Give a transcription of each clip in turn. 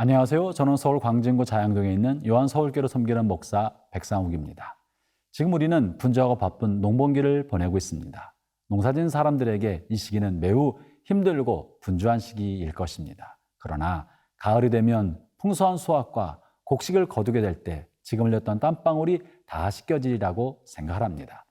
안녕하세요. 저는 서울 광진구 자양동에 있는 요한 서울교로 섬기는 목사 백상욱입니다. 지금 우리는 분주하고 바쁜 농번기를 보내고 있습니다. 농사짓는 사람들에게 이 시기는 매우 힘들고 분주한 시기일 것입니다. 그러나 가을이 되면 풍성한 수확과 곡식을 거두게 될 때 지금 흘렸던 땀방울이 다 씻겨지리라고 생각합니다.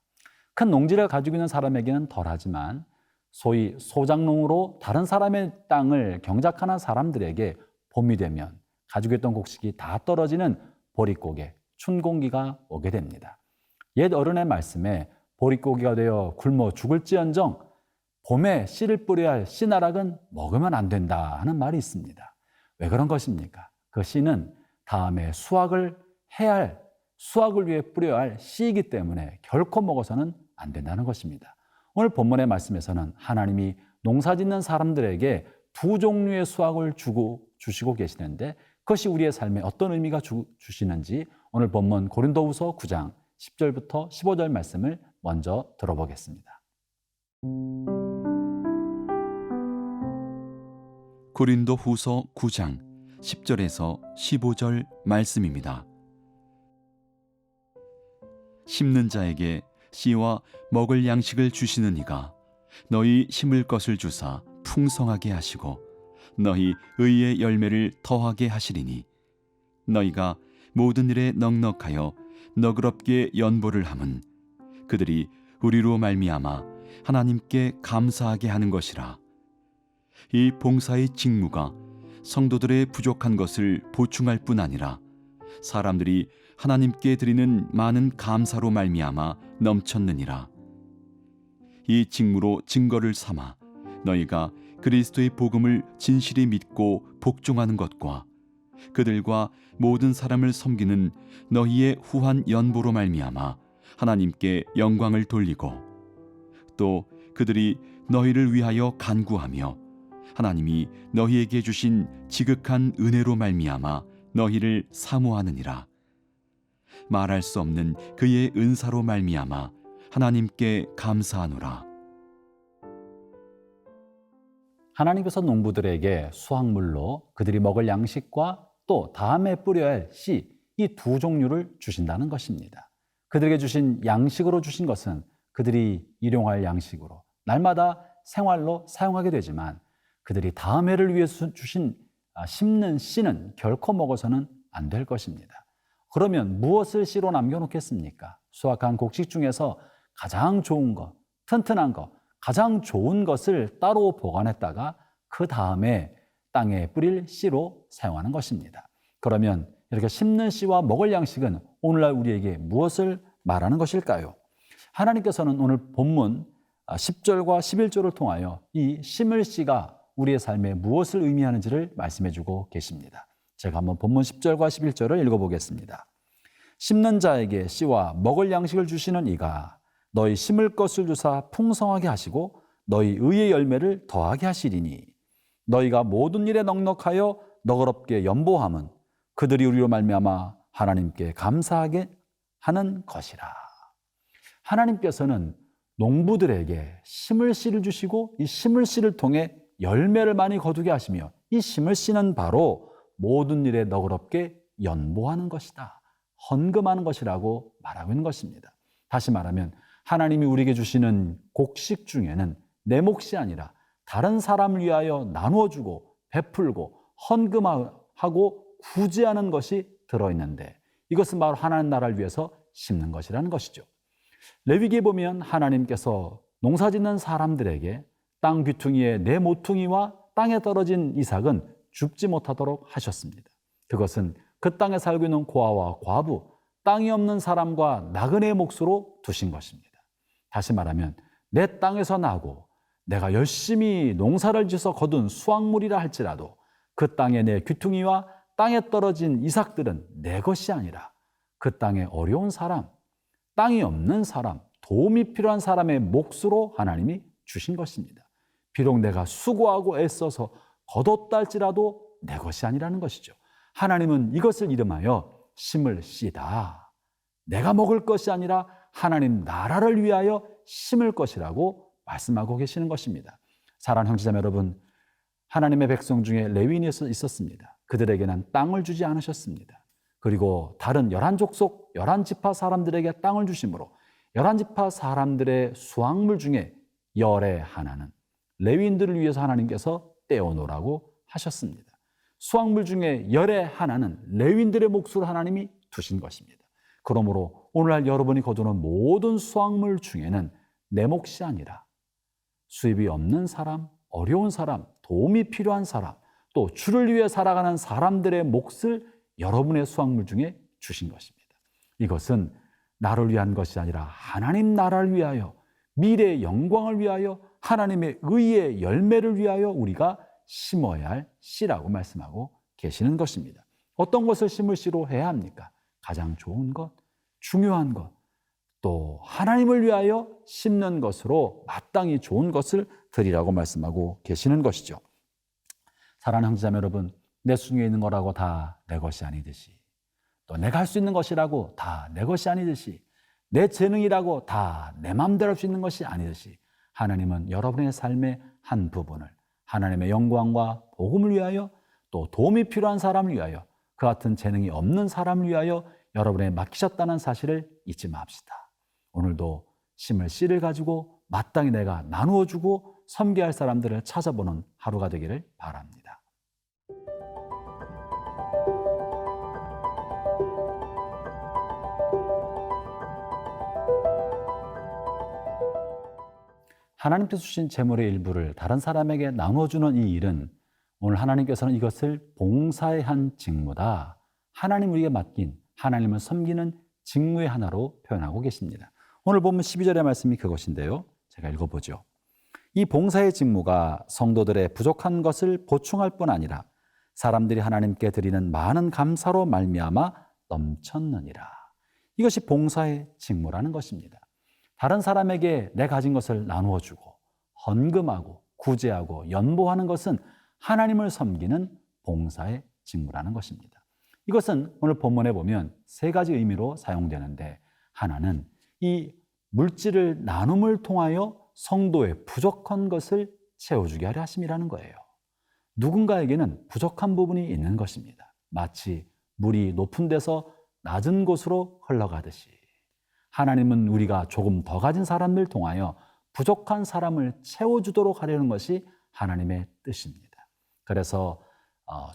큰 농지를 가지고 있는 사람에게는 덜하지만 소위 소작농으로 다른 사람의 땅을 경작하는 사람들에게 봄이 되면 가지고 있던 곡식이 다 떨어지는 보릿고개, 춘공기가 오게 됩니다. 옛 어른의 말씀에 보릿고기가 되어 굶어 죽을지언정 봄에 씨를 뿌려야 할 씨나락은 먹으면 안 된다 하는 말이 있습니다. 왜 그런 것입니까? 그 씨는 다음에 수확을 해야 할 수확을 위해 뿌려야 할 씨이기 때문에 결코 먹어서는 안 된다는 것입니다. 오늘 본문의 말씀에서는 하나님이 농사 짓는 사람들에게 두 종류의 수확을 주고 주시고 계시는데 그것이 우리의 삶에 어떤 의미가 주, 주시는지 오늘 본문 고린도후서 9장 10절부터 15절 말씀을 먼저 들어보겠습니다. 고린도 후서 9장 10절에서 15절 말씀입니다. 심는 자에게 씨와 먹을 양식을 주시는 이가 너희 심을 것을 주사 풍성하게 하시고 너희 의의 열매를 더하게 하시리니 너희가 모든 일에 넉넉하여 너그럽게 연보를 함은 그들이 우리로 말미암아 하나님께 감사하게 하는 것이라. 이 봉사의 직무가 성도들의 부족한 것을 보충할 뿐 아니라 사람들이 하나님께 드리는 많은 감사로 말미암아 넘쳤느니라. 이 직무로 증거를 삼아 너희가 그리스도의 복음을 진실히 믿고 복종하는 것과 그들과 모든 사람을 섬기는 너희의 후한 연보로 말미암아 하나님께 영광을 돌리고 또 그들이 너희를 위하여 간구하며 하나님이 너희에게 주신 지극한 은혜로 말미암아 너희를 사모하느니라. 말할 수 없는 그의 은사로 말미암아 하나님께 감사하노라 하나님께서 농부들에게 수확물로 그들이 먹을 양식과 또 다음에 뿌려야 할 씨, 이 두 종류를 주신다는 것입니다. 그들에게 주신 양식으로 주신 것은 그들이 일용할 양식으로 날마다 생활로 사용하게 되지만 그들이 다음 해를 위해서 주신 아, 심는 씨는 결코 먹어서는 안 될 것입니다. 그러면 무엇을 씨로 남겨놓겠습니까? 수확한 곡식 중에서 가장 좋은 것, 튼튼한 것, 가장 좋은 것을 따로 보관했다가 그 다음에 땅에 뿌릴 씨로 사용하는 것입니다. 그러면 이렇게 심는 씨와 먹을 양식은 오늘날 우리에게 무엇을 말하는 것일까요? 하나님께서는 오늘 본문 10절과 11절을 통하여 이 심을 씨가 우리의 삶에 무엇을 의미하는지를 말씀해 주고 계십니다. 제가 한번 본문 10절과 11절을 읽어보겠습니다. 심는 자에게 씨와 먹을 양식을 주시는 이가 너희 심을 것을 주사 풍성하게 하시고 너희 의의 열매를 더하게 하시리니 너희가 모든 일에 넉넉하여 너그럽게 연보함은 그들이 우리로 말미암아 하나님께 감사하게 하는 것이라. 하나님께서는 농부들에게 심을 씨를 주시고 이 심을 씨를 통해 열매를 많이 거두게 하시며 이 심을 씨는 바로 모든 일에 너그럽게 연보하는 것이다. 헌금하는 것이라고 말하고 있는 것입니다. 다시 말하면 하나님이 우리에게 주시는 곡식 중에는 내 몫이 아니라 다른 사람을 위하여 나누어 주고 베풀고 헌금하고 구제하는 것이 들어있는데 이것은 바로 하나님 나라를 위해서 심는 것이라는 것이죠. 레위기에 보면 하나님께서 농사 짓는 사람들에게 땅 귀퉁이에 내 모퉁이와 땅에 떨어진 이삭은 죽지 못하도록 하셨습니다. 그것은 그 땅에 살고 있는 고아와 과부, 땅이 없는 사람과 나그네의 몫으로 두신 것입니다. 다시 말하면 내 땅에서 나고 내가 열심히 농사를 지어서 거둔 수확물이라 할지라도 그 땅에 내 귀퉁이와 땅에 떨어진 이삭들은 내 것이 아니라 그 땅에 어려운 사람, 땅이 없는 사람, 도움이 필요한 사람의 몫으로 하나님이 주신 것입니다. 비록 내가 수고하고 애써서 거뒀다 할지라도 내 것이 아니라는 것이죠. 하나님은 이것을 이름하여 심을 씨다. 내가 먹을 것이 아니라 하나님 나라를 위하여 심을 것이라고 말씀하고 계시는 것입니다. 사랑하는 형제자매 여러분, 하나님의 백성 중에 레위인이 있었습니다. 그들에게는 땅을 주지 않으셨습니다. 그리고 다른 열한 족속 열한 지파 사람들에게 땅을 주심으로 열한 지파 사람들의 수확물 중에 열의 하나는 레위인들을 위해서 하나님께서 떼어놓으라고 하셨습니다. 수확물 중에 열의 하나는 레위인들의 몫으로 하나님이 두신 것입니다. 그러므로 오늘날 여러분이 거두는 모든 수확물 중에는 내 몫이 아니라 수입이 없는 사람, 어려운 사람, 도움이 필요한 사람, 또 주를 위해 살아가는 사람들의 몫을 여러분의 수확물 중에 주신 것입니다. 이것은 나를 위한 것이 아니라 하나님 나라를 위하여 미래의 영광을 위하여 하나님의 의의 열매를 위하여 우리가 심어야 할 씨라고 말씀하고 계시는 것입니다. 어떤 것을 심을 씨로 해야 합니까? 가장 좋은 것, 중요한 것, 또 하나님을 위하여 심는 것으로 마땅히 좋은 것을 드리라고 말씀하고 계시는 것이죠. 사랑하는 형제자매 여러분, 내 중에 있는 거라고 다 내 것이 아니듯이 또 내가 할 수 있는 것이라고 다 내 것이 아니듯이 내 재능이라고 다 내 마음대로 할 수 있는 것이 아니듯이 하나님은 여러분의 삶의 한 부분을 하나님의 영광과 복음을 위하여 또 도움이 필요한 사람을 위하여 그 같은 재능이 없는 사람을 위하여 여러분에 맡기셨다는 사실을 잊지 맙시다. 오늘도 심을 씨를 가지고 마땅히 내가 나누어 주고 섬겨야 할 사람들을 찾아보는 하루가 되기를 바랍니다. 하나님께서 주신 재물의 일부를 다른 사람에게 나눠주는 이 일은 오늘 하나님께서는 이것을 봉사의 한 직무다. 하나님 우리에게 맡긴 하나님을 섬기는 직무의 하나로 표현하고 계십니다. 오늘 보면 12절의 말씀이 그것인데요. 제가 읽어보죠. 이 봉사의 직무가 성도들의 부족한 것을 보충할 뿐 아니라 사람들이 하나님께 드리는 많은 감사로 말미암아 넘쳤느니라. 이것이 봉사의 직무라는 것입니다. 다른 사람에게 내 가진 것을 나누어 주고 헌금하고 구제하고 연보하는 것은 하나님을 섬기는 봉사의 직무라는 것입니다. 이것은 오늘 본문에 보면 세 가지 의미로 사용되는데 하나는 이 물질을 나눔을 통하여 성도의 부족한 것을 채워주게 하려 하심이라는 거예요. 누군가에게는 부족한 부분이 있는 것입니다. 마치 물이 높은 데서 낮은 곳으로 흘러가듯이 하나님은 우리가 조금 더 가진 사람을 통하여 부족한 사람을 채워주도록 하려는 것이 하나님의 뜻입니다. 그래서 어,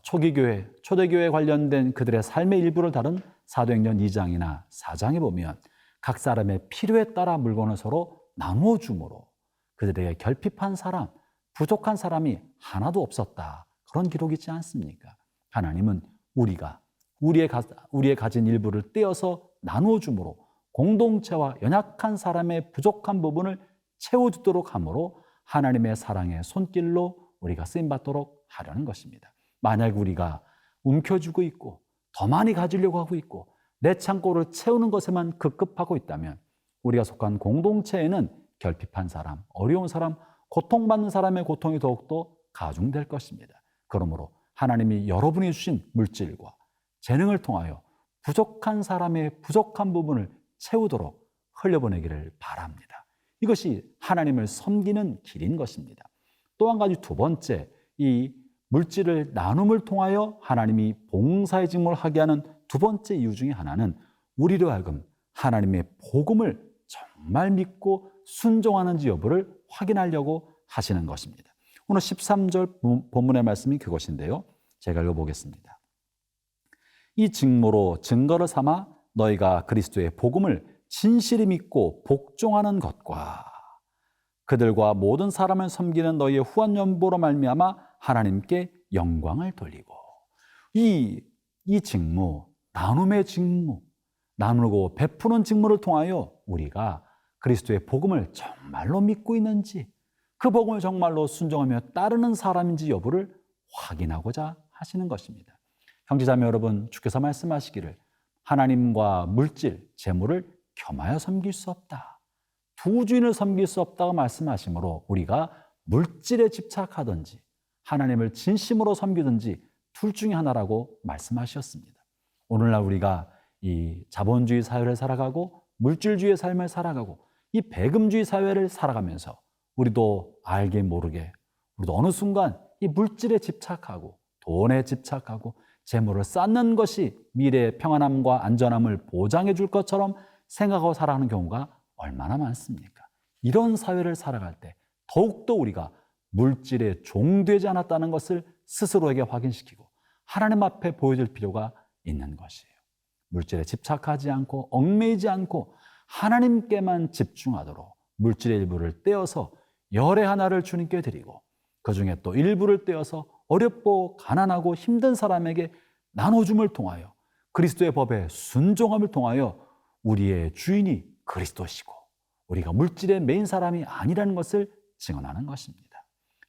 초기 교회, 초대 교회 관련된 그들의 삶의 일부를 다룬 사도행전 2장이나 4장에 보면 각 사람의 필요에 따라 물건을 서로 나누어 주므로 그들에게 결핍한 사람, 부족한 사람이 하나도 없었다. 그런 기록이 있지 않습니까? 하나님은 우리가 우리의, 가, 우리의 가진 일부를 떼어서 나누어 주므로 공동체와 연약한 사람의 부족한 부분을 채워주도록 함으로 하나님의 사랑의 손길로 우리가 쓰임받도록 하려는 것입니다. 만약 우리가 움켜쥐고 있고 더 많이 가지려고 하고 있고 내 창고를 채우는 것에만 급급하고 있다면 우리가 속한 공동체에는 결핍한 사람, 어려운 사람, 고통받는 사람의 고통이 더욱더 가중될 것입니다. 그러므로 하나님이 여러분이 주신 물질과 재능을 통하여 부족한 사람의 부족한 부분을 채우도록 흘려보내기를 바랍니다. 이것이 하나님을 섬기는 길인 것입니다. 또 한 가지 두 번째, 이 물질을 나눔을 통하여 하나님이 봉사의 직무를 하게 하는 두 번째 이유 중에 하나는 우리로 하여금 하나님의 복음을 정말 믿고 순종하는지 여부를 확인하려고 하시는 것입니다. 오늘 13절 본문의 말씀이 그것인데요. 제가 읽어보겠습니다. 이 직무로 증거를 삼아 너희가 그리스도의 복음을 진실히 믿고 복종하는 것과 그들과 모든 사람을 섬기는 너희의 후한 연보로 말미암아 하나님께 영광을 돌리고 이, 이 직무, 나눔의 직무, 나누고 베푸는 직무를 통하여 우리가 그리스도의 복음을 정말로 믿고 있는지 그 복음을 정말로 순종하며 따르는 사람인지 여부를 확인하고자 하시는 것입니다. 형제자매 여러분, 주께서 말씀하시기를 하나님과 물질, 재물을 겸하여 섬길 수 없다. 두 주인을 섬길 수 없다고 말씀하시므로 우리가 물질에 집착하든지 하나님을 진심으로 섬기든지 둘 중에 하나라고 말씀하셨습니다. 오늘날 우리가 이 자본주의 사회를 살아가고 물질주의 삶을 살아가고 이 배금주의 사회를 살아가면서 우리도 알게 모르게 우리도 어느 순간 이 물질에 집착하고 돈에 집착하고 재물을 쌓는 것이 미래의 평안함과 안전함을 보장해 줄 것처럼 생각하고 살아가는 경우가 얼마나 많습니까? 이런 사회를 살아갈 때 더욱더 우리가 물질에 종되지 않았다는 것을 스스로에게 확인시키고 하나님 앞에 보여줄 필요가 있는 것이에요. 물질에 집착하지 않고 얽매이지 않고 하나님께만 집중하도록 물질의 일부를 떼어서 열의 하나를 주님께 드리고 그 중에 또 일부를 떼어서 어렵고 가난하고 힘든 사람에게 나눠줌을 통하여 그리스도의 법에 순종함을 통하여 우리의 주인이 그리스도시고 우리가 물질의 메인 사람이 아니라는 것을 증언하는 것입니다.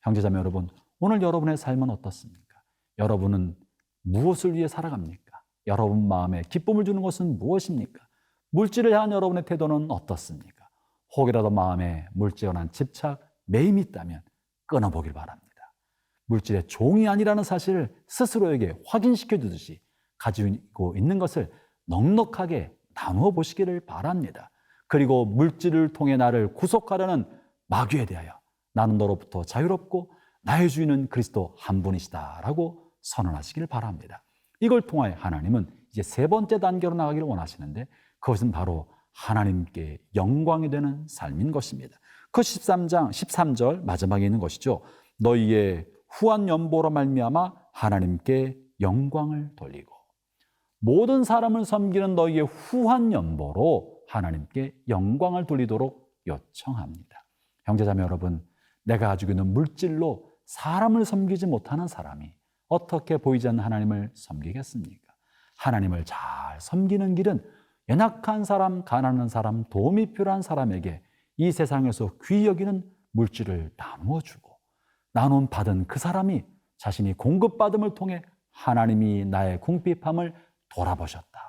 형제자매 여러분, 오늘 여러분의 삶은 어떻습니까? 여러분은 무엇을 위해 살아갑니까? 여러분 마음에 기쁨을 주는 것은 무엇입니까? 물질을 향한 여러분의 태도는 어떻습니까? 혹이라도 마음에 물질에 집착, 매임이 있다면 끊어보길 바랍니다. 물질의 종이 아니라는 사실을 스스로에게 확인시켜 주듯이 가지고 있는 것을 넉넉하게 나누어 보시기를 바랍니다. 그리고 물질을 통해 나를 구속하려는 마귀에 대하여 나는 너로부터 자유롭고 나의 주인은 그리스도 한 분이시다라고 선언하시길 바랍니다. 이걸 통하여 하나님은 이제 세 번째 단계로 나가기를 원하시는데 그것은 바로 하나님께 영광이 되는 삶인 것입니다. 그 13장 13절 마지막에 있는 것이죠. 너희의 후한 연보로 말미암아 하나님께 영광을 돌리고 모든 사람을 섬기는 너희의 후한 연보로 하나님께 영광을 돌리도록 요청합니다. 형제자매 여러분, 내가 가지고 있는 물질로 사람을 섬기지 못하는 사람이 어떻게 보이지 않는 하나님을 섬기겠습니까? 하나님을 잘 섬기는 길은 연약한 사람, 가난한 사람, 도움이 필요한 사람에게 이 세상에서 귀히 여기는 물질을 나누어 주고 나눔 받은 그 사람이 자신이 공급받음을 통해 하나님이 나의 궁핍함을 돌아보셨다.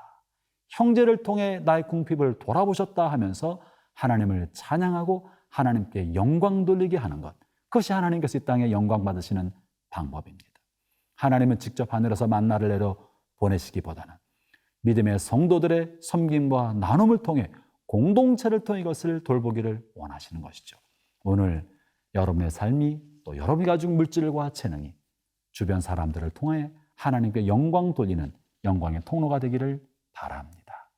형제를 통해 나의 궁핍을 돌아보셨다 하면서 하나님을 찬양하고 하나님께 영광 돌리게 하는 것. 그것이 하나님께서 이 땅에 영광 받으시는 방법입니다. 하나님은 직접 하늘에서 만나를 내려 보내시기보다는 믿음의 성도들의 섬김과 나눔을 통해 공동체를 통해 이것을 돌보기를 원하시는 것이죠. 오늘 여러분의 삶이 또 여러분이 가지고 물질과 재능이 주변 사람들을 통해 하나님께 영광 돌리는 영광의 통로가 되기를 바랍니다.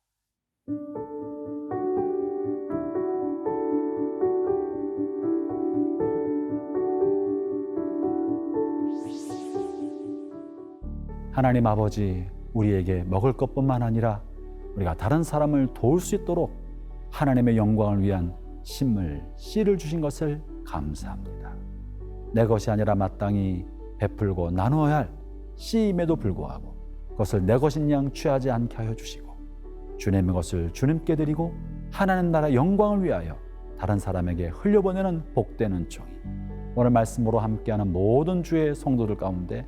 하나님 아버지, 우리에게 먹을 것뿐만 아니라 우리가 다른 사람을 도울 수 있도록 하나님의 영광을 위한 심을 씨를 주신 것을 감사합니다. 내 것이 아니라 마땅히 베풀고 나누어야 할 씨임에도 불구하고 그것을 내 것인 양 취하지 않게 하여 주시고 주님의 것을 주님께 드리고 하나님 나라 영광을 위하여 다른 사람에게 흘려보내는 복되는 종이 오늘 말씀으로 함께하는 모든 주의 성도들 가운데